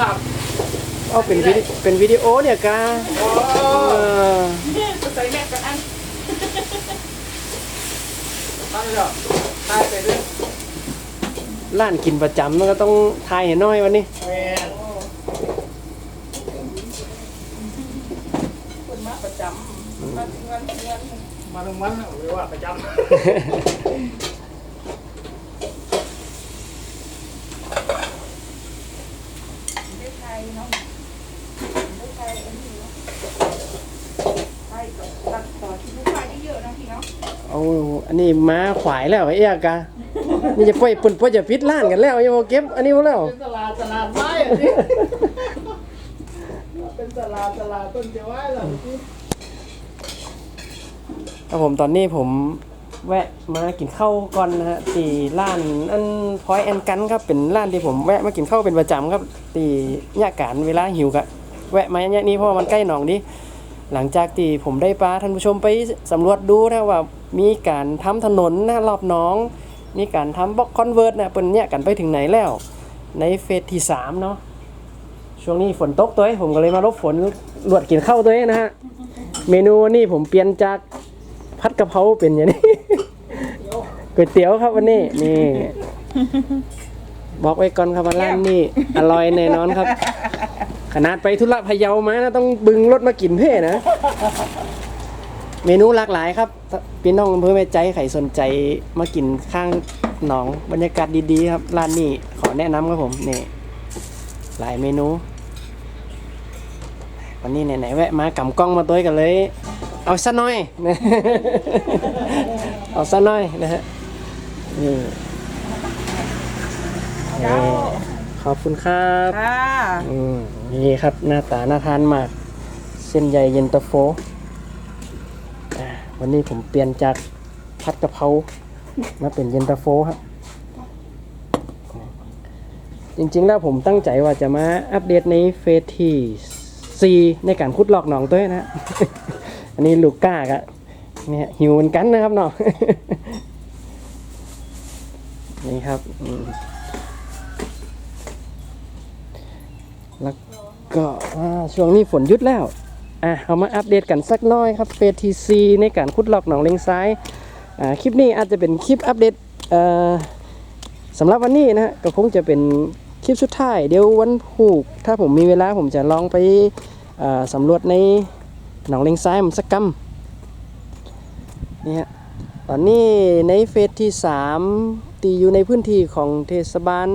ว่าเอาเป็นวิดีเป็นวิดีโอเนี่ยกาโอ้เออใส่แม็กกันอันตั้งเลยตายไปด้วยร้านกินประจำมันก็ต้องทายเห็นน้อยวันนี้แม่นคนมาประจำมาเงินเงินมาทั้งวันหรือว่าประจำ ได้ไทย เนาะได้ไทยอันนี้เนาะไทยกับตัดต่อที่ลูกค้าเยอะๆนะพี่เนาะเอาอันนี้มาขวายแล้วไอ้เอกานี่จะปล่อยปุ่นปล่อยจะปิดร้านกันแล้วยังบ่เก็บอันนี้บ่แล้วเป็นตลาดตลาดไม้อะสิเป็นตลาดตลาดต้นจะไว้ล่ะสิครับผมตอนนี้ผม แวะมากินข้าวก่อนนะฮะตีร้านอันพอยแอนกันครับเป็นร้านที่ผมแวะมากินข้าวเป็นประจำครับตียาการเวลาหิวกะแวะมาอย่างนี้เพราะว่ามันใกล้หนองดีหลังจากที่ผมได้ปลาท่านผู้ชมไปสำรวจดูนะว่ามีการทำถนนนะรอบหนอง มีการทำบล็อกคอนเวิร์ตนะเป็นเนี่ยกันไปถึงไหนแล้ว ในเฟสที่สามเนาะช่วงนี้ฝนตกตัวเองผมก็เลยมาลบฝนลวดกินข้าวตัวเองนะฮะเมนูนนี้ผมเปลี่ยนจากพัดกะเพราเป็นอย่างนี้ ก๋วยเตี๋ยวครับวันนี้นี่ บอกไว้ก่อนครับว่าร้านนี้อร่อยแน่นอนครับ ขนาดไปธุระพะเยามานะต้องบึงรถมากินเพ่นะ เมนูหลากหลายครับพี่น้องอำเภอแม่ใจใครสนใจมากินข้างหนองบรรยากาศดีๆครับร้านนี้ขอแนะนำครับผมนี่หลายเมนู วันนี้ไหนๆแวะมากำกล้องมาตัวกันเลย เอาซะหน่อย เอาซะหน่อยนะฮะ นี่เจ้านี่ขอบคุณครับค่ะอืมนี่ครับหน้าตาน่าทานมาก เส้นใหญ่เย็นตาโฟอ่าวันนี้ผมเปลี่ยนจากผัดกะเพรามาเป็นเย็นตาโฟครับ จริงๆแล้วผมตั้งใจว่าจะมาอัปเดตในเฟสที่4ในการคุดหลอกหนองตัวนะ อันนี้ลูกก้ากะเนี่ยหิวเหมือนกันนะครับเนาะ นี่ครับแล้วก็ช่วงนี้ฝนยุดแล้ว อะเอามาอัปเดตกันสักน้อยครับเฟสทีซีในการคุดลอกหนองเลงซ้าย อ่า คลิปนี้อาจจะเป็นคลิปอัปเดตเอ่อสำหรับวันนี้นะฮะก็คงจะเป็นคลิปสุดท้าย เดี๋ยววันผูก ถ้าผมมีเวลาผมจะลองไปสำรวจในหนองเลงซ้ายมันสักกำนี่ฮะตอนนี้ในเฟสที่ 3 ตีอยู่ในพื้นที่ของเทศบาล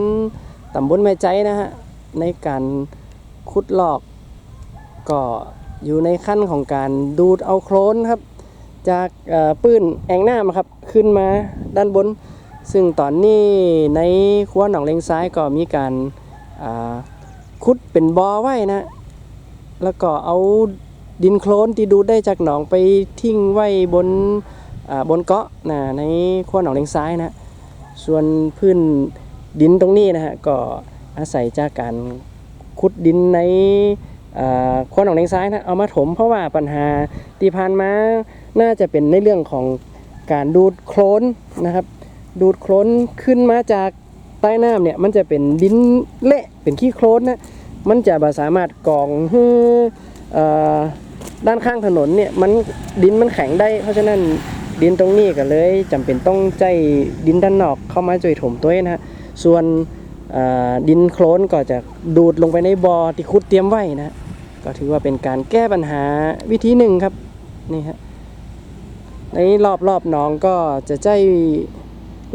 ตำบลแม่ใจนะฮะในการขุดลอก ก็อยู่ในขั้นของการดูดเอาโคลนครับ จากปื้นแอ่งน้ำครับขึ้นมาด้านบน ซึ่งตอนนี้ในขั้วหนองเลงซ้ายก็มีการขุดเป็นบ่อไว้นะ แล้วก็เอาดินโคลนที่ดูดได้จากหนองไปทิ้งไว้บนบนเกาะนะในขั้วหนองเลงซ้ายนะ ส่วนพื้นดินตรงนี้นะฮะก็อาศัยจากการขุดดินในคนของเลงซ้ายนะเอามาถมเพราะว่าปัญหาที่ผ่านมาน่าจะเป็นในเรื่องของการดูดโคลนนะครับ ดูดโคลนขึ้นมาจากใต้น้ำเนี่ยมันจะเป็นดินเละเป็นขี้โคลนนะมันจะบ่สามารถกองด้านข้างถนนเนี่ยมันดินมันแข็งได้ เพราะฉะนั้น ดินตรงนี้ก็เลยจำเป็นต้องใจดินด้านนอกเข้ามาช่วยถมตัวเองนะฮะส่วนดินโคลนก็จะดูดลงไปในบ่อที่ขุดเตรียมไว้นะก็ถือว่าเป็นการแก้ปัญหาวิธีหนึ่งครับนี่ฮะในรอบรอบหนองก็จะใจ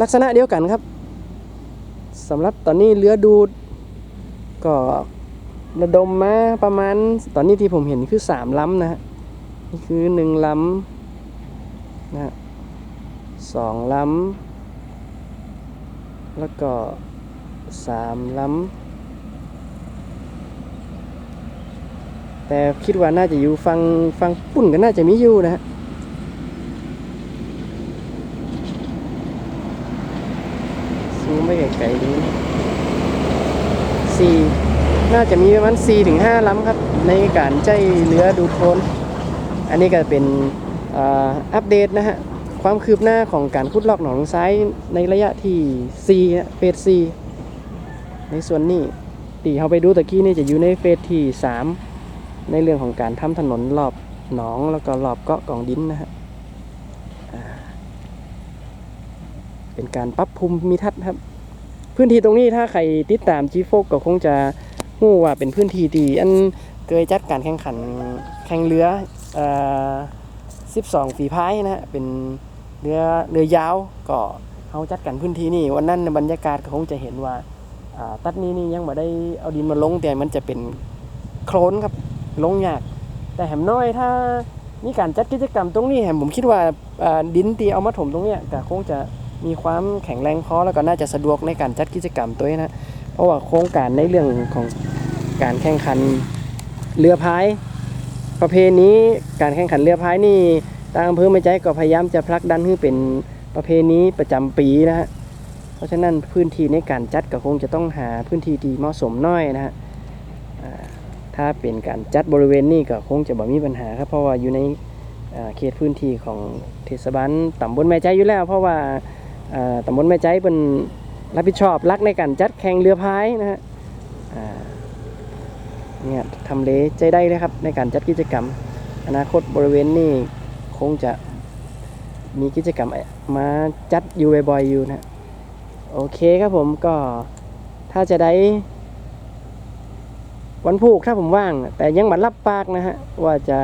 ลักษณะเดียวกันครับสำหรับตอนนี้เรือดูดก็ระดมมาประมาณตอนนี้ที่ผมเห็นคือสามลำนะฮะนี่คือหนึ่งลำ นะสองล้ำแล้วก็สามล้ำแต่คิดว่าน่าจะอยู่ฟังฟังปุ่นก็น่าจะมีอยู่นะฮะซูมไม่ไกลๆดูสี่น่าจะมีประมาณสี่ถึงห้าลำครับ ในการใจเรือดูดโคนอันนี้ก็เป็น อัปเดตนะฮะ ความคืบหน้าของการขุดลอกหนองซ้ายในระยะที่4เฟส4ในส่วนนี้ตีเขาไปดูตะกี้นี่จะอยู่ในเฟสที่ 3 ในเรื่องของการทำถนนรอบหนองแล้วก็รอบเกาะกองดินนะฮะเป็นการปรับภูมิทัศน์ครับ พื้นที่ตรงนี้ถ้าใครติดตามจีโฟกก็คงจะรู้ว่าเป็นพื้นที่ที่อันเคยจัดการแข่งขันแข่งเรืออ่อ 12 ฝีพายนะฮะเป็นเรือเรือยาวก็เขาจัดกันพื้นที่นี่วันนั้นบรรยากาศก็คงจะเห็นว่าตัดนี้นี่ยังไม่ได้เอาดินมาลงแต่มันจะเป็นโคลนครับลงยาก แต่แหมน้อยถ้ามีการจัดกิจกรรมตรงนี้แหมผมคิดว่าดินที่เอามาถมตรงเนี้ยก็คงจะมีความแข็งแรงพอแล้วก็น่าจะสะดวกในการจัดกิจกรรมตัวนี้นะเพราะว่าโครงการในเรื่องของการแข่งขันเรือพาย ประเพณีการแข่งขันเรือพายนี่ทางอำเภอไม่ใจก็พยายามจะผลักดันให้เป็นประเพณีประจำปีนะฮะเพราะฉะนั้นพื้นที่ในการจัดก็คงจะต้องหาพื้นที่ที่เหมาะสมน้อยนะฮะถ้าเป็นการจัดบริเวณนี้ก็คงจะบ่มีปัญหาครับเพราะว่าอยู่ในเขตพื้นที่ของเทศบาลตำบลแม่ใจอยู่แล้ว เพราะว่าตำบลแม่ใจเป็นรับผิดชอบรักในการจัดแข่งเรือพายนะฮะ เนี่ยทำเลใจได้เลยครับในการจัดกิจกรรม อนาคตบริเวณนี้คงจะมีกิจกรรมมาจัดอยู่บ่อยๆอยู่นะโอเคครับผมก็ถ้าจะได้ วันพูกถ้าผมว่าง แต่ยังบัดรับปากนะฮะว่าจะ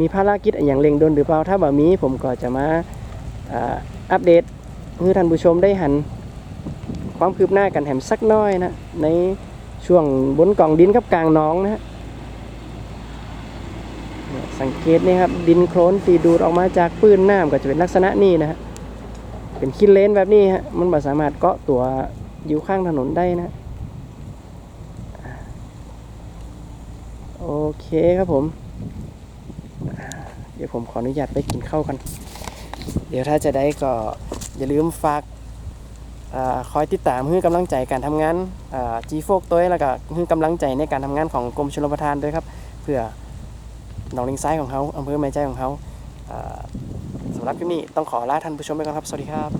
มีภารกิจอย่างเร่งด่วนหรือเปล่าถ้าแบบมีผมก็จะมาอัปเดตให้ท่านผู้ชมได้หัน ความคืบหน้ากันแถมสักน้อยนะใน ช่วงบนกล่องดินกับกลางน้องนะฮะสังเกตนี่ครับดินโคลนตีดูดออกมาจากปื้นน้ำก็จะเป็นลักษณะนี้นะฮะเป็นขี้เลนแบบนี้ฮะมันไม่สามารถเกาะตัวอยู่ข้างถนนได้นะโอเคครับผม เดี๋ยวผมขออนุญาตไปกินข้าวกัน เดี๋ยวถ้าจะได้ก็อย่าลืมฝาก คอยติดตามเพื่อกำลังใจการทำงานจีโฟกตัวเองแล้วก็เพื่อกำลังใจในการทำงานของกรมชลประทานด้วยครับ เพื่อหนองลิงซ้ายของเขาอำเภอแม่ใจของเขาอ่าสำหรับคลิปนี้ต้องขอลาท่านผู้ชมไปก่อนครับ สวัสดีครับ